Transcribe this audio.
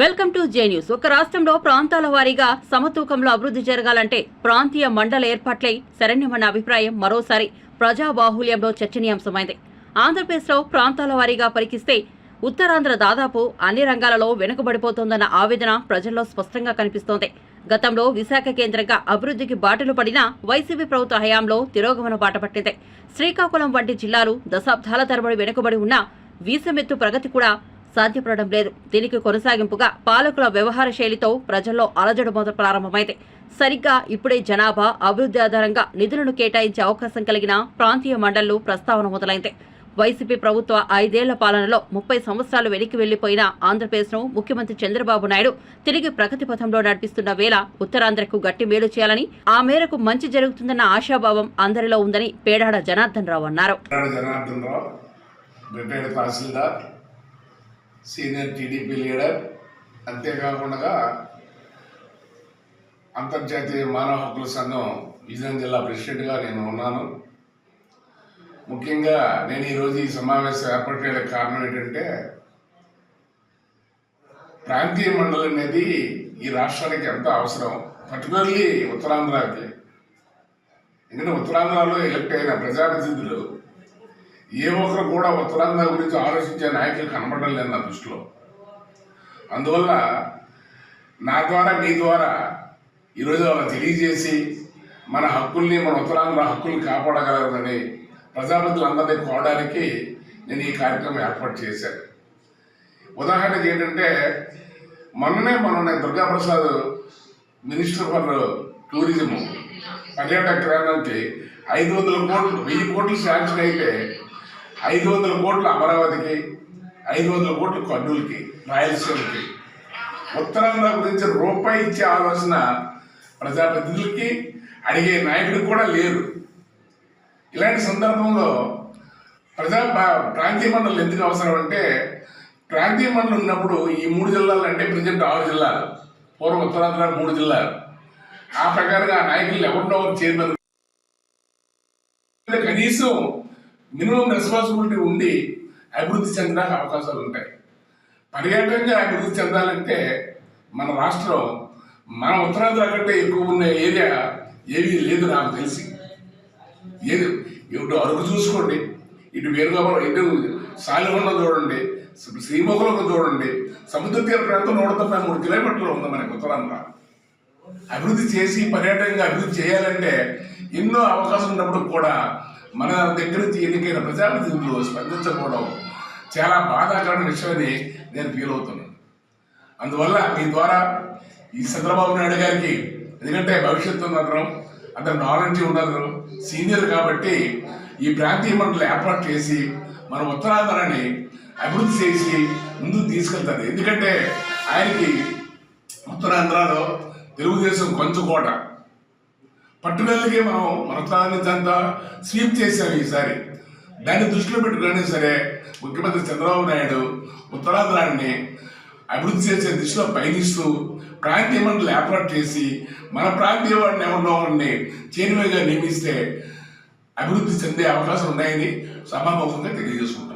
Welcome to J news. ఒక రాష్ట్రంలో ప్రాంతాల వారీగా సమతూకంలో అభివృద్ధి జరగాలంటే ప్రాంతీయ మండల ఏర్పాట్లై శరణ్యమన్న అభిప్రాయం మరోసారి ప్రజాబాహుల్యంలో చర్చనీయాంశమైంది. ఆంధ్రప్రదేశ్లో ప్రాంతాల వారీగా పరికిస్తే ఉత్తరాంధ్ర దాదాపు అన్ని రంగాలలో వెనుకబడిపోతోందన్న ఆవేదన ప్రజల్లో స్పష్టంగా కనిపిస్తోంది. గతంలో విశాఖ కేంద్రంగా అభివృద్ధికి బాటలు పడిన వైసీపీ ప్రభుత్వ హయాంలో తిరోగమన బాట పట్టింది. శ్రీకాకుళం వంటి జిల్లాలు దశాబ్దాల తరబడి వెనుకబడి ఉన్న వీసమెత్తు ప్రగతి కూడా సాధ్యపడడం లేదు. దీనికి కొనసాగింపుగా పాలకుల వ్యవహార శైలితో ప్రజల్లో అలజడు మొదలు ప్రారంభమైంది. సరిగ్గా ఇప్పుడే జనాభా అభివృద్ధి ఆధారంగా నిధులను కేటాయించే అవకాశం కలిగిన ప్రాంతీయ మండళ్ళు ప్రస్తావన మొదలైంది. వైసీపీ ప్రభుత్వ ఐదేళ్ళ పాలనలో ముప్పై సంవత్సరాలు వెనక్కి వెళ్ళిపోయిన ఆంధ్రప్రదేశ్ను ముఖ్యమంత్రి చంద్రబాబు నాయుడు తిరిగి ప్రగతి పథంలో నడిపిస్తున్న వేళ ఉత్తరాంధ్రకు గట్టి మేలు చేయాలని ఆ మేరకు మంచి జరుగుతుందన్న ఆశాభావం అందరిలో ఉందని పేడాడ జనార్దన్ రావు అన్నారు Narayana Janardhan Rao retired tahsildar senior TDP leader. అంతేకాకుండా అంతర్జాతీయ మానవ హక్కుల సంఘం విజయనగరం జిల్లా ప్రెసిడెంట్గా నేను ఉన్నాను. ముఖ్యంగా నేను ఈరోజు ఈ సమావేశం ఏర్పాటు చేయడానికి కారణం ఏంటంటే ప్రాంతీయ మండలి అనేది ఈ రాష్ట్రానికి ఎంతో అవసరం పర్టికులర్లీ ఉత్తరాంధ్రకి. ఎందుకంటే ఉత్తరాంధ్రలో ఎలక్ట్ అయిన ప్రజాప్రతినిధులు ఏ ఒక్కరు కూడా ఉత్తరాంధ్ర గురించి ఆలోచించే నాయకులు కనబడడం లేదు నా దృష్టిలో. అందువల్ల నా ద్వారా మీ ద్వారా ఈరోజు అలా తెలియజేసి మన హక్కుల్ని మన ఉత్తరాంధ్ర హక్కుల్ని కాపాడగలరని ప్రజాప్రతినిధులందరినీ కోవడానికి నేను ఈ కార్యక్రమం ఏర్పాటు చేశాను. ఉదాహరణకి ఏంటంటే మొన్ననే మొన్ననే దుర్గాప్రసాద్ మినిస్టర్ ఫర్ టూరిజం పర్యాటక రంగానికి ఐదు వందల కోట్లు వెయ్యి కోట్లు శాంక్షన్ అయితే ఐదు వందల కోట్లు అమరావతికి ఐదు వందల కోట్లు కర్నూలుకి రాయలసీమకి. ఉత్తరాంధ్ర గురించి రూపాయి ఇచ్చే ఆలోచన ప్రజాప్రతినిధులకి అడిగే నాయకుడికి కూడా లేరు ఇలాంటి సందర్భంలో ప్రజా ప్రాంతీయ మండలి ఎందుకు అవసరం అంటే ప్రాంతీయ మండలి ఉన్నప్పుడు ఈ మూడు జిల్లాలు అంటే ప్రజెంట్ ఆరు జిల్లాలు పూర్వం ఉత్తరాంధ్ర మూడు జిల్లాలు. ఆ ప్రకారంగా ఆ నాయకులు ఎవరినో ఒకరు చైర్మన్. కనీసం మినిమం రెస్పాన్సిబిలిటీ ఉండి అభివృద్ధి చెందడానికి అవకాశాలు ఉంటాయి. పర్యాటకంగా అభివృద్ధి చెందాలంటే మన రాష్ట్రం మన ఉత్తరాంధ్ర కంటే ఎక్కువ ఉన్న ఏరియా ఏమీ లేదు నాకు తెలిసి. ఏది? ఇటు అరకు చూసుకోండి. ఇటు వేరుగా ఇటు సాలిహొండం చూడండి శ్రీముఖులకు చూడండి. సముద్ర తీర ప్రాంతం నూట తొంభై మూడు కిలోమీటర్లు ఉంది మనకి ఉత్తరాంధ్ర. అభివృద్ధి చేసి పర్యాటకంగా అభివృద్ధి చేయాలంటే ఎన్నో అవకాశం ఉన్నప్పుడు కూడా మన దగ్గర నుంచి ఎన్నికైన ప్రజాప్రతినిధులు స్పందించకపోవడం చాలా బాధాకరమైన విషయమని నేను ఫీల్ అవుతున్నాను. అందువల్ల మీ ద్వారా ఈ చంద్రబాబు నాయుడు గారికి ఎందుకంటే భవిష్యత్తు ఉన్నారు అతను నాలెడ్జ్ ఉన్నారు సీనియర్ కాబట్టి ఈ ప్రాంతీయ మండలి ఏర్పాటు చేసి మన ఉత్తరాంధ్రాన్ని అభివృద్ధి చేసి ముందుకు తీసుకెళ్తారు. ఎందుకంటే ఆయనకి ఉత్తరాంధ్రలో తెలుగుదేశం కొంచుకోట పట్టుదలకి మనం మన స్వీప్ చేశాం ఈసారి. దాన్ని దృష్టిలో పెట్టుకునే సరే ముఖ్యమంత్రి చంద్రబాబు నాయుడు ఉత్తరాంధ్రాన్ని అభివృద్ధి చేసే దిశలో పయనిస్తూ ప్రాంతీయ మండలి ఏర్పాటు చేసి మన ప్రాంతీయ వాడిని ఎవరినో వాడిని చేరువేగా నియమిస్తే అభివృద్ధి చెందే అవకాశం ఉన్నాయని సభాముఖంగా తెలియజేసుకుంటాం